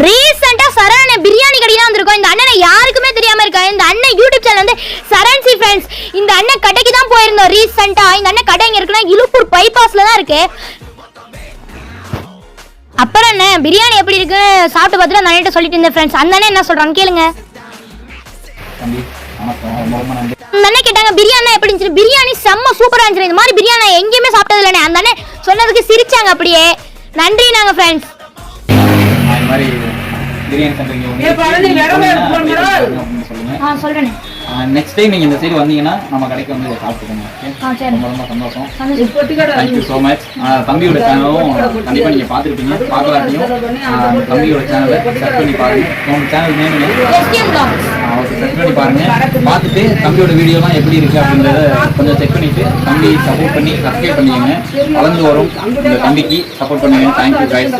ரீசெண்டா சரண பிரியாணி கடை தான் வந்திருக்கோம். இந்த அண்ணனை யாருக்குமே தெரியாம இருக்கா இந்த அண்ணன் யூடியூப் சேனல் வந்து சரண் சி ஃப்ரெண்ட்ஸ் இந்த அண்ணன் கடைக்கு தான் போயிருந்தோம் ரீசெண்டா இந்த அண்ணன் கடை எங்க இருக்குன்னா இலுப்பூர் பைபாஸ்ல தான் இருக்கு. அப்புறம் என்ன? பிரியாணி எப்படி இருக்கு? சாப்பிட்டு பார்த்துட்டு அந்த அண்ணன் சொல்லிட்டு இருந்தேன் ஃப்ரெண்ட்ஸ் அந்த அண்ணன் என்ன சொல்றான்னு கேளுங்க. அந்த அண்ணன் கேட்டாங்க பிரியாணி எப்படி இருந்துச்சு? பிரியாணி செம்ம சூப்பரா இருந்துச்சு. இந்த மாதிரி பிரியாணி எங்கேயுமே சாப்பிட்டது இல்லைண்ணே அந்த அண்ணன் சொன்னதுக்கு சிரிச்சாங்க அப்படியே. நன்றி நாங்க ஃப்ரெண்ட்ஸ் phone பண்ணா? அப்படின்னு சொல்லுங்க நெக்ஸ்ட் டைம் நீங்க இந்த சைடு வந்தீங்கன்னா நம்ம கடைக்கு வந்து இதை சாப்பிட்டுக்கோங்க ரொம்ப ரொம்ப சந்தோஷம் தேங்க்யூ ஸோ மச் தம்பியோட சேனலும் கண்டிப்பா நீங்க பார்த்துருப்பீங்க பார்க்கலாட்டியும் தம்பியோட சேனலை செக் பண்ணி பாருங்க உங்க சேனல் நேம். ஓகே செக் பண்ணி பாருங்க பார்த்துட்டு தம்பியோட வீடியோலாம் எப்படி இருக்கு அப்படின்றத கொஞ்சம் செக் பண்ணிட்டு தம்பி சப்போர்ட் பண்ணி சப்ஸ்கிரைப் பண்ணிக்கோங்க வளர்ந்து வரும் இந்த தம்பிக்கு சப்போர்ட் பண்ணுங்க தேங்க்யூ கைஸ்.